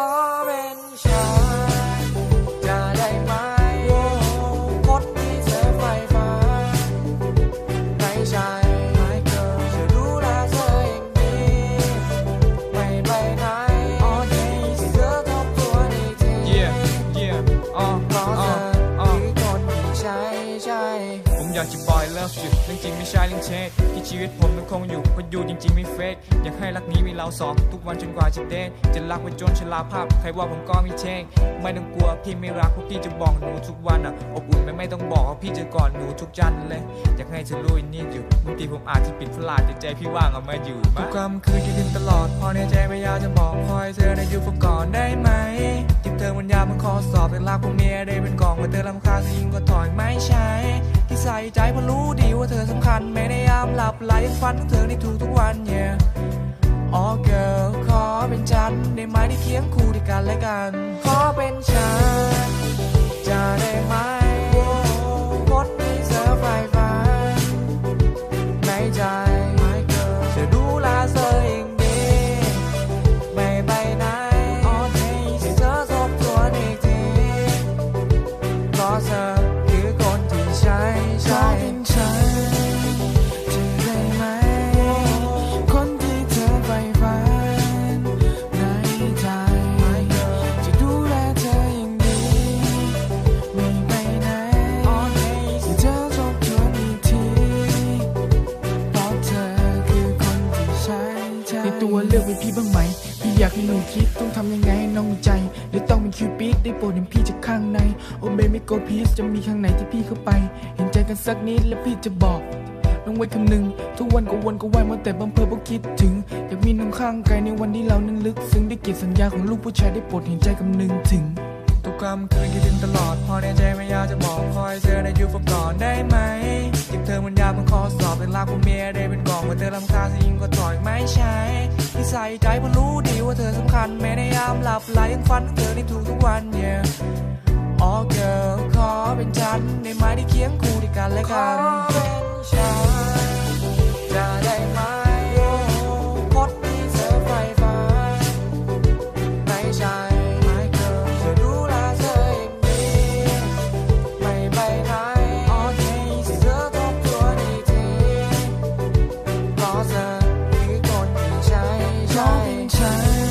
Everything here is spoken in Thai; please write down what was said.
อเป็นฉัน ผมอยากจะบอยเลิฟอยู่เรื่องจริงไม่ใช่เรื่องเช็คที่ชีวิตผมมันคงอยู่เพราะอยู่จริงๆไม่เฟกอยากให้รักนี้มีเราสองทุกวันจนกว่าจะเด่นจะรักไปจนชราภาพ ใครว่าผมก็มีเช่งไม่ต้องกลัวพี่ไม่รักเพราะพี่จะบอกหนูทุกวันอะอบอุ่นไม่ไม่ต้องบอกว่าพี่จะกอดหนูทุกจันทร์เลยอยากให้เธอรู้นี่อยู่บางทีผมอาจจะปิดพลาดแต่ใจพี่ว่างเอามาอยู่ทุกค่ำคืนคิดถึงตลอดพอในใจไม่อยากจะบอกคอยเธอในอยู่ก่อนได้ไหมจิบเธอมันยามันคอสอบแต่รักพวกเมียได้เป็นกองเมื่อเธอลำคาญยิ่งก็ถอยไม่ใช่ ใส่ใจเพราะรู้ดีว่าเธอสำคัญ ไม่ได้ยามหลับไหลยังฝันถึงเธอในทุกๆวันเ yeah อ๋อ girl ขอเป็นฉัน ได้ไหมที่เคียงคู่ด้วยกันและกัน ขอเป็นฉัน พี่บ้างไหม พี่อยากให้หนูคิดต้องทำยังไงให้น้องมีใจ หรือต้องเป็นคิวปิดได้โปรดเห็นพี่จากข้างใน โอเบไม่โกพีสจะมีข้างไหนที่พี่เข้าไป เห็นใจกันสักนิดแล้วพี่จะบอกน้องไว้คำหนึ่งทุกวันก็วนก็ว่ายมาแต่บำเพอพวกคิดถึง อยากมีน้องข้างกายในวันที่เรานั้นลึก ซึ้งได้เกียรติสัญญาของลูกผู้ชายได้โปรดเห็นใจคำหนึ่งถึงทุกคำคืนคิดถึงตลอด พอในใจไม่อยากจะบอกคอยเธอได้อยู่ฝัก่อนได้ไหมจิบเธอมันยามันคอสอบเป็นรักพวกเมียได้เป็นกองเมื่อเธอลำคาญยิ่งก็ถอยไม่ใช่ ใส่ใจเพราะรู้ดีว่าเธอสำคัญแม่ในยามหลับไหลยังฝันถึงเธอในทุกๆวัน yeah อ๋อ girl ขอเป็นฉันในไม้ที่เคียงคู่ด้วยกันและกัอนเป็นฉัน 拆。